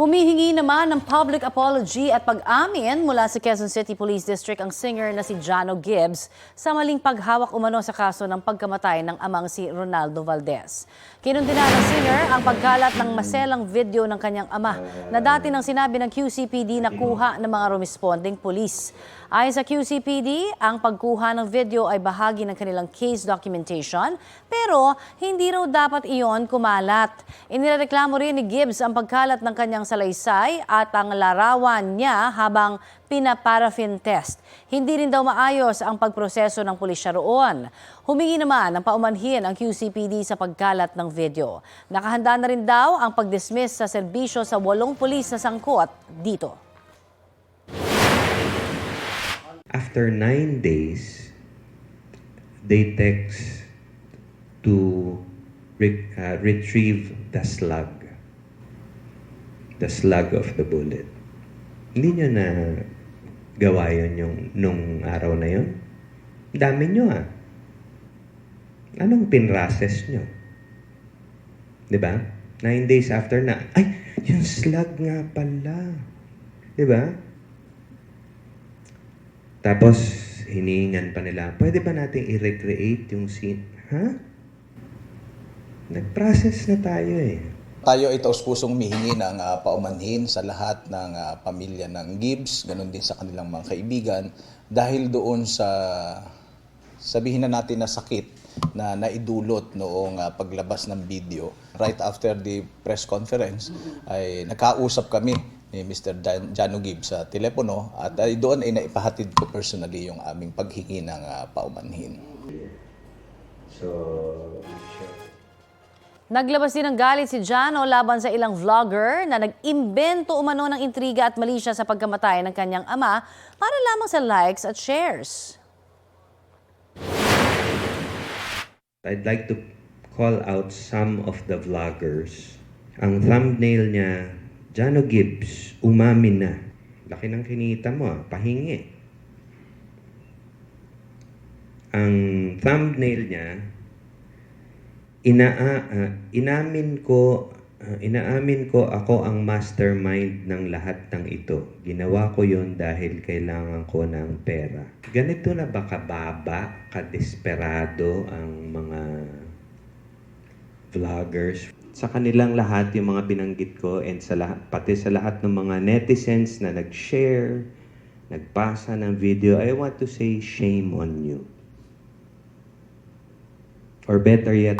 Humihingi naman ng public apology at pag-amin mula sa Quezon City Police District ang singer na si Jano Gibbs sa maling paghawak umano sa kaso ng pagkamatay ng amang si Ronaldo Valdez. Kinundina ng singer ang pagkalat ng maselang video ng kanyang ama na dati nang sinabi ng QCPD na kuha ng mga responding police. Ayon sa QCPD, ang pagkuha ng video ay bahagi ng kanilang case documentation pero hindi raw dapat iyon kumalat. Inireklamo rin ni Gibbs ang pagkalat ng kanyang salaysay at ang larawan niya habang pinaparaffin test. Hindi rin daw maayos ang pagproseso ng pulisya roon. Humingi naman ng paumanhin ang QCPD sa pagkalat ng video. Nakahanda na rin daw ang pag-dismiss sa serbisyo sa walong pulis na sangkot dito. After nine days, they text to re- uh, retrieve the slug. The slug of the bullet. Hindi nyo na gawa yun yung, nung araw na yun? Dami nyo ah. Anong pinrases nyo? Ba? Nine days after na, ay, yung slug nga pala. Ba? Tapos, hinihingan pa nila, pwede ba natin i-recreate yung scene? Ha? Nag-process na tayo eh. Tayo ay taos pusong mihingi ng ah, paumanhin sa lahat ng ah, pamilya ng Gibbs, ganun din sa kanilang mga kaibigan, dahil doon sa sabihin na natin na sakit na naidulot noong ah, paglabas ng video. Right after the press conference, ay nakausap kami ni Mr. Jan- Jano Gibbs sa telepono at ay doon ay naipahatid ko personally yung aming paghingi ng ah, paumanhin. So, Naglabas din ng galit si Jano laban sa ilang vlogger na nag-imbento umano ng intriga at malisya sa pagkamatay ng kanyang ama para lamang sa likes at shares. I'd like to call out some of the vloggers. Ang thumbnail niya, Jano Gibbs, umamin na. Laki ng kinita mo, ah, pahingi. Ang thumbnail niya, ina ah, inamin ko ah, inaamin ko ako ang mastermind ng lahat ng ito. Ginawa ko yon dahil kailangan ko ng pera. Ganito na ba kababa, kadesperado ang mga vloggers? Sa kanilang lahat, yung mga binanggit ko and sa lahat, pati sa lahat ng mga netizens na nag-share, nagpasa ng video, I want to say shame on you. Or better yet,